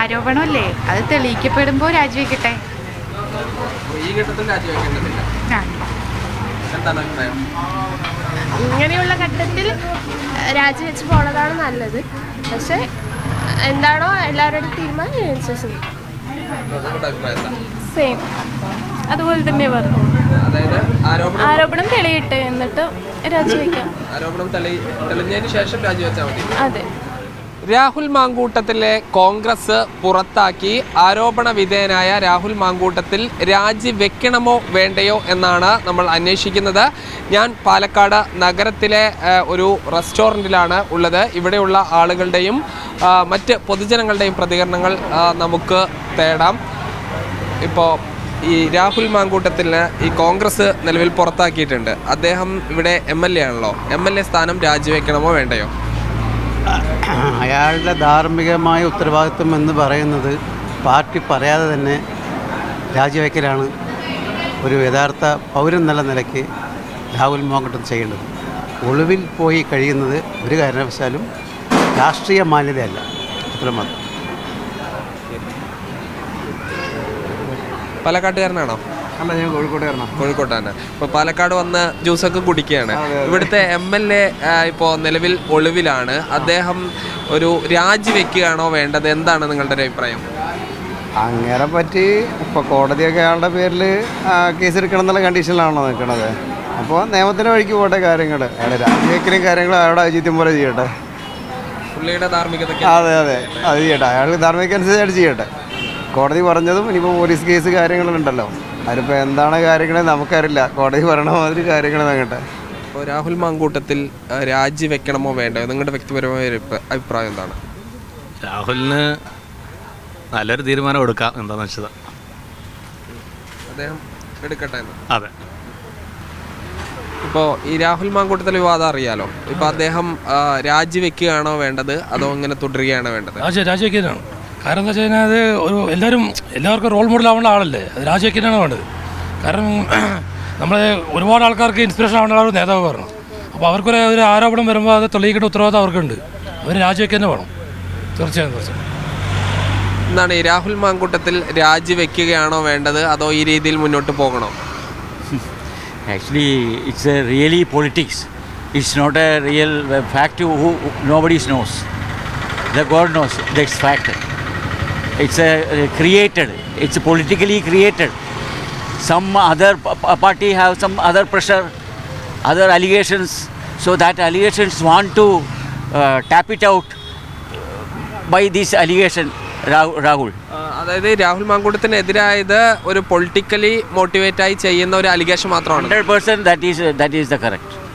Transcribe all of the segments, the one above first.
ആരോപണമല്ലേ? അത് തെളിയിക്കപ്പെടുമ്പോൾ രാജിവെക്കട്ടെ? ഈ ഘട്ടത്തിൽ രാജിവെക്കേണ്ടതില്ല. എന്താണ് അഭിപ്രായം? ഇങ്ങനെയുള്ള ഘട്ടത്തിൽ രാജിവെച്ച് പോണതാണ് നല്ലത്. പക്ഷെ എന്താണോ എല്ലാവരുടെ തീരുമാനം സെയിം അതുപോലെ തന്നെ പറഞ്ഞു ആരോപണം തെളിയിട്ടെ തെളിയട്ടെ എന്നിട്ട് രാജിവെക്കാം. ആരോപണം തെളിഞ്ഞതിന് ശേഷം രാജിവെച്ചാൽ മതി. അതെ. രാഹുൽ മാങ്കൂട്ടത്തിലെ കോൺഗ്രസ് പുറത്താക്കി ആരോപണ വിധേയനായ രാഹുൽ മാങ്കൂട്ടത്തിൽ രാജി വെക്കണമോ വേണ്ടയോ എന്നാണ് നമ്മൾ അന്വേഷിക്കുന്നത്. ഞാൻ പാലക്കാട് നഗരത്തിലെ ഒരു റെസ്റ്റോറന്റിലാണ് ഉള്ളത്. ഇവിടെയുള്ള ആളുകളുടെയും മറ്റ് പൊതുജനങ്ങളുടെയും പ്രതികരണങ്ങൾ നമുക്ക് തേടാം. ഇപ്പോൾ ഈ രാഹുൽ മാങ്കൂട്ടത്തിന് ഈ കോൺഗ്രസ് നിലവിൽ പുറത്താക്കിയിട്ടുണ്ട്. അദ്ദേഹം ഇവിടെ എം എൽ എ ആണല്ലോ. എം എൽ എ സ്ഥാനം രാജിവെക്കണമോ വേണ്ടയോ? അയാളുടെ ധാർമ്മികമായ ഉത്തരവാദിത്വം എന്ന് പറയുന്നത് പാർട്ടി പറയാതെ തന്നെ രാജിവെക്കലാണ് ഒരു യഥാർത്ഥ പൗരൻ എന്നുള്ള നിലയ്ക്ക് രാഹുൽ മോങ്കട്ടം ചെയ്യേണ്ടത്. ഒളിവിൽ പോയി കഴിയുന്നത് ഒരു കാരണവശാലും രാഷ്ട്രീയ മാന്യതയല്ല. അത്രമാത്രം. പാലക്കാട്ടുകാരനാണോ അല്ല ഞാൻ കോഴിക്കോട്ടാണ്. ഇപ്പൊ പാലക്കാട് വന്ന് ജ്യൂസൊക്കെ കുടിക്കുകയാണ്. ഇവിടുത്തെ എം എൽ എ ഇപ്പോൾ നിലവിൽ ഒളിവിലാണ്. അദ്ദേഹം ഒരു രാജിവെക്കുകയാണോ വേണ്ടത്? എന്താണ് നിങ്ങളുടെ ഒരു അഭിപ്രായം? അങ്ങനെ പറ്റി ഇപ്പോൾ കോടതിയൊക്കെ അയാളുടെ പേരിൽ കേസ് എടുക്കണം എന്നുള്ള കണ്ടീഷനിലാണോ നിൽക്കുന്നത് അപ്പോൾ നിയമത്തിന് വഴിക്ക് പോട്ടെ കാര്യങ്ങൾ രാജിവെക്കലും കാര്യങ്ങളും അയാളുടെ ഔചിത്യം പോലെ ചെയ്യട്ടെ. പുള്ളിയുടെ അതെ അതെ. അത് ചെയ്യട്ടെ. അയാൾ ധാർമ്മികനുസരിച്ചായിട്ട് ചെയ്യട്ടെ. കോടതി പറഞ്ഞതും ഇനിയിപ്പോൾ പോലീസ് കേസ് കാര്യങ്ങളുണ്ടല്ലോ അതിലിപ്പോൾ എന്താണ് കാര്യങ്ങൾ നമുക്കറിയില്ല. കോടതി പറയണ മാതിരി കാര്യങ്ങൾ നോക്കട്ടെ ഇപ്പോൾ രാഹുൽ മാങ്കൂട്ടത്തിൽ രാജിവെക്കണമോ വേണ്ടോ നിങ്ങളുടെ വ്യക്തിപരമായ ഒരു അഭിപ്രായം എന്താണ്? രാഹുലിന് നല്ലൊരു തീരുമാനം എടുക്കാം എന്താണെന്ന് വെച്ചത്. അദ്ദേഹം എടുക്കട്ടെ എന്ന്. അതെ. ഇപ്പോൾ ഈ രാഹുൽ മാങ്കൂട്ടത്തിലെ വിവാദം അറിയാലോ? ഇപ്പോൾ അദ്ദേഹം രാജിവെക്കുകയാണോ വേണ്ടത്? അതോ ഇങ്ങനെ തുടരുകയാണോ വേണ്ടത്? രാജ രാജിവെക്കാനാണ് കാരണം എന്താ വെച്ച് കഴിഞ്ഞാൽ അത് ഒരു എല്ലാവരും എല്ലാവർക്കും റോൾ മോഡൽ ആവേണ്ട ആളല്ലേ? അത് രാജിവെക്കാനാണ് വേണ്ടത്. കാരണം നമ്മളെ ഒരുപാട് ആൾക്കാർക്ക് ഇൻസ്പിറേഷൻ ആവേണ്ട ഒരു നേതാവ് പറഞ്ഞു അപ്പോൾ അവർക്കൊരു ഒരു ആരോപണം വരുമ്പോൾ അത് തെളിയിക്കേണ്ട ഉത്തരവാദിത്തം അവർക്കുണ്ട്. അവർ രാജിവെക്കാൻ തന്നെ വേണം. തീർച്ചയായും തീർച്ചയായും. എന്താണ് ഈ രാഹുൽ മാങ്കൂട്ടത്തിൽ രാജിവെക്കുകയാണോ വേണ്ടത്? അതോ ഈ രീതിയിൽ മുന്നോട്ട് പോകണോ? Actually it's a really politics it's not a real fact who nobody's knows knows. God knows the it's fact. It's a uh, created. It's politically created. Some other party have some other pressure, other allegations. So that allegations want to uh, tap it out by this allegation, Ra- Rahul. അതായത് രാഹുൽ മാങ്കൂട്ടത്തിനെതിരായത് ഒരു politically motivate ആയി ചെയ്യുന്ന ഒരു allegation മാത്രമാണ് Hundred percent. That is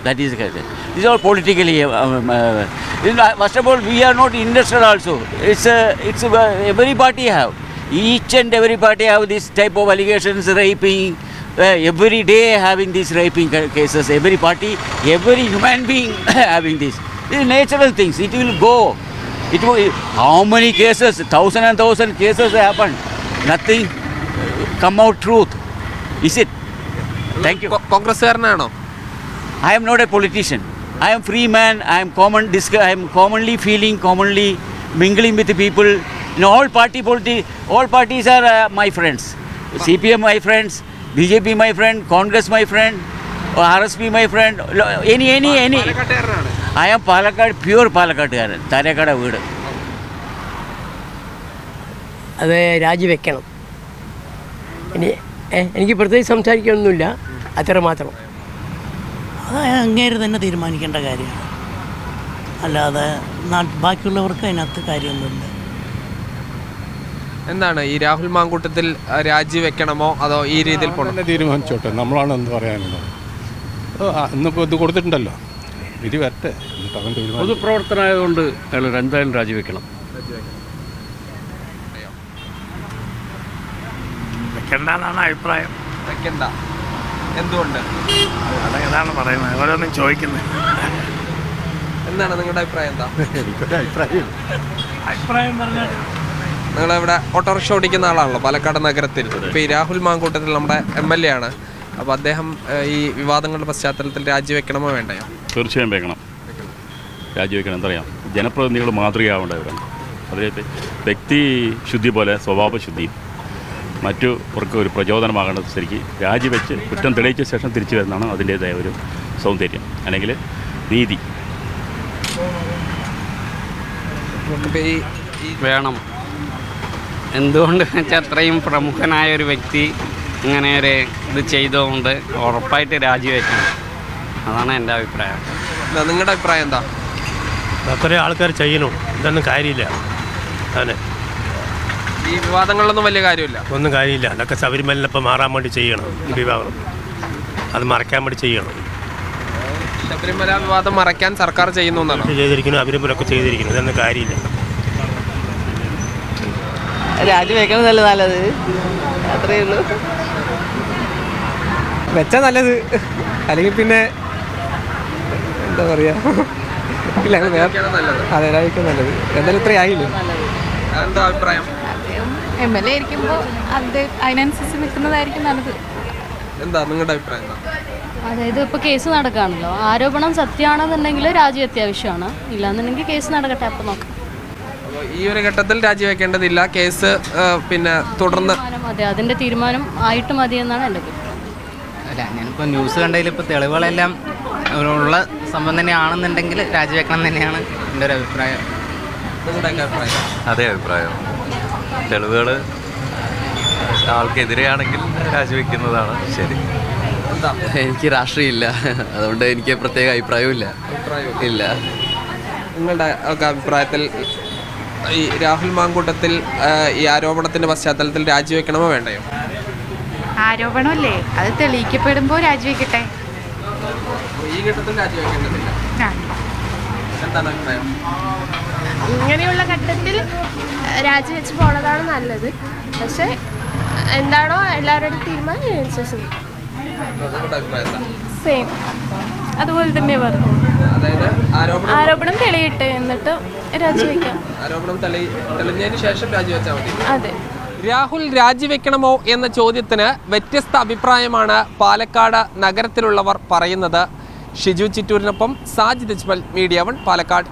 that is the correct. That is correct. These are politically. Um, uh, you know, first of all, we are not interested. Also, it's a it's a, every party have. Each and every party have this type of allegations, raping. Uh, every day having these raping ca- cases. Every party, every human being having this. These natural things. It will go. It will. How many cases? Thousand and thousand cases happened. Nothing uh, come out truth. Is it? Thank you. Co- കോൺഗ്രസ്സുകാരനാണോ I am not a politician. I am free man. I am common. Disc- I am commonly feeling, commonly mingling with the people. In all party politi- all parties are uh, my friends. CPM my friends, BJP my friend, Congress my friend, or RSP my friend. Lo- Any any any. പാലക്കാട്ടുകാരനാണ് I am Palakkad pure പാലക്കാട്ടുകാരൻ താരക്കാട് വീട് അത് രാജിവെക്കണം ഇനി എനിക്ക് പ്രത്യേകിച്ച് സംസാരിക്കാനൊന്നുമില്ല അത്ര മാത്രം അത് അങ്ങേര് തന്നെ തീരുമാനിക്കേണ്ട കാര്യമാണ്. അല്ലാതെ ബാക്കിയുള്ളവർക്ക് അതിനകത്ത് കാര്യമൊന്നുമില്ല. എന്താണ് ഈ രാഹുൽ മാങ്കൂട്ടത്തിൽ രാജിവെക്കണമോ അതോ ഈ രീതിയിൽ പോകണം തീരുമാനിച്ചോട്ടെ. നമ്മളാണ് എന്ത് പറയാനുള്ളത്? ഇന്നിപ്പോൾ ഇത് കൊടുത്തിട്ടുണ്ടല്ലോ. വിധി വരട്ടെ. പൊതുപ്രവർത്തനമായതുകൊണ്ട് അയാൾ എന്തായാലും രാജിവെക്കണം. വെക്കണ്ടെന്നാണ് അഭിപ്രായം. വെക്കണ്ട. എന്തുകൊണ്ട്? അതാണ് പറയുന്നത്. ഓരോന്നും ചോദിക്കുന്നത് എന്താണ് നിങ്ങളുടെ അഭിപ്രായം എന്താ? എനിക്കൊരു അഭിപ്രായം. അഭിപ്രായം പറഞ്ഞാൽ നിങ്ങളിവിടെ ഓട്ടോറിക്ഷ ഓടിക്കുന്ന ആളാണല്ലോ പാലക്കാട് നഗരത്തിൽ. ഇപ്പോൾ ഈ രാഹുൽ മാങ്കൂട്ടത്തിൽ നമ്മുടെ എം എൽ എ ആണ്. അപ്പോൾ അദ്ദേഹം ഈ വിവാദങ്ങളുടെ പശ്ചാത്തലത്തിൽ രാജിവെക്കണമോ വേണ്ടയോ? തീർച്ചയായും വെക്കണം. രാജിവെക്കണം. എന്തറിയാം? ജനപ്രതിനിധികൾ മാതൃകയാവേണ്ടവരാണ്. അവർ വ്യക്തി ശുദ്ധി പോലെ സ്വഭാവ ശുദ്ധിയും മറ്റുവർക്ക് ഒരു പ്രചോദനമാകേണ്ടത് ശരിക്ക് രാജിവെച്ച് കുറ്റം തെളിയിച്ച ശേഷം തിരിച്ചു വരുന്നതാണ് അതിന്റേതായ ഒരു സൗന്ദര്യം അല്ലെങ്കിൽ നീതി. വേണം. എന്തുകൊണ്ട് വെച്ചാൽ അത്രയും പ്രമുഖനായ ഒരു വ്യക്തി ഇങ്ങനെ ഒരു ഇത് ചെയ്തുകൊണ്ട് ഉറപ്പായിട്ട് രാജിവെക്കണം. അതാണ് എന്റെ അഭിപ്രായം. നിങ്ങളുടെ അഭിപ്രായം എന്താ? അത്രയും ആൾക്കാർ ചെയ്യണം? ഇതൊന്നും കാര്യമില്ല. അതെ. ഈ വിവാദങ്ങളിലൊന്നും വലിയ കാര്യമില്ല. ഒന്നും കാര്യമില്ല. അതൊക്കെ ശബരിമലയിലിപ്പോൾ മാറാൻ വേണ്ടി ചെയ്യണം ഈ വിഭാഗം അത് മറക്കാൻ വേണ്ടി ചെയ്യണം. ശബരിമല വിവാദം മറയ്ക്കാൻ സർക്കാർ ചെയ്യുന്നു എന്നാണ്? ചെയ്തിരിക്കുന്നു അവരിവരൊക്കെ ചെയ്തിരിക്കുന്നു. ഇതൊന്നും കാര്യമില്ല. രാജിവെക്കണതല്ല നല്ലത്? അത്രയേ ഉള്ളൂ. വെച്ചാൽ നല്ലത്. അല്ലെങ്കിൽ പിന്നെ എന്താ പറയാ? ഇല്ല അതെ രാജിക്കാൻ നല്ലത്. എന്തായാലും ഇത്രയായില്ലേ? എന്താ അഭിപ്രായം? എം എൽ എ ആയിരിക്കുമ്പോൾ അത് അതിനനുസരിച്ച് നിൽക്കുന്നതായിരിക്കും നല്ലത്. എന്താ നിങ്ങളുടെ അഭിപ്രായം എന്താ? അതായത് ഇപ്പോൾ കേസ് നടക്കുകയാണല്ലോ ആരോപണം സത്യമാണെന്നുണ്ടെങ്കിൽ രാജി അത്യാവശ്യമാണ്. ഇല്ലാന്നുണ്ടെങ്കിൽ കേസ് നടക്കട്ടെ അപ്പൊ നോക്കാം. ഈ ഒരു ഘട്ടത്തിൽ രാജിവെക്കേണ്ടതില്ല. കേസ് ആ, പിന്നെ തുടർന്ന് തീരുമാനം അതെ അതിന്റെ തീരുമാനം ആയിട്ട് മതി എന്നാണ് എന്റെ അഭിപ്രായം. അല്ല ഞാനിപ്പോൾ ന്യൂസ് കണ്ടതിൽ ഇപ്പോൾ തെളിവുകളെല്ലാം ഉള്ള സംഭവം തന്നെയാണെന്നുണ്ടെങ്കിൽ രാജിവെക്കണം തന്നെയാണ് എന്റെ ഒരു അഭിപ്രായം. അഭിപ്രായം? അതേ അഭിപ്രായം. തെളിവുകൾ ആൾക്കെതിരെയാണെങ്കിൽ രാജിവെക്കുന്നതാണ് ശരി. എന്താ? എനിക്ക് രാഷ്ട്രീയമില്ല. അതുകൊണ്ട് എനിക്ക് പ്രത്യേക അഭിപ്രായമില്ല അഭിപ്രായം ഇല്ല. നിങ്ങളുടെ ഒക്കെ അഭിപ്രായത്തിൽ ഈ രാഹുൽ മാങ്കൂട്ടത്തിൽ ഈ ആരോപണത്തിന്റെ പശ്ചാത്തലത്തിൽ രാജിവെക്കണമോ വേണ്ടയോ? ആരോപണമല്ലേ? അത് തെളിയിക്കപ്പെടുമ്പോൾ രാജിവെക്കട്ടെ. ഈ ഘട്ടത്തിൽ രാജിവെക്കേണ്ടതില്ല. എന്താണ് അഭിപ്രായം? ഇങ്ങനെയുള്ള ഘട്ടത്തിൽ രാജിവെച്ച് പോണതാണ് നല്ലത്. പക്ഷെ എന്താണോ എല്ലാവരുടെയും തീരുമാനം അതിനനുസരിച്ച് സെയിം അതുപോലെ തന്നെ പറഞ്ഞു അതായത് ആരോപണം ആരോപണം തെളിയിട്ട് എന്നിട്ട് രാജിവെക്കാം ആരോപണം തെളിഞ്ഞതിന് ശേഷം രാജിവെച്ചാൽ മതി. അതെ. രാഹുൽ രാജിവെക്കണമോ എന്ന ചോദ്യത്തിന് വ്യത്യസ്ത അഭിപ്രായമാണ് പാലക്കാട് നഗരത്തിലുള്ളവർ പറയുന്നത്. ഷിജു ചിറ്റൂരിനൊപ്പം സാജിദ് അജ്മൽ മീഡിയ വൺ പാലക്കാട്.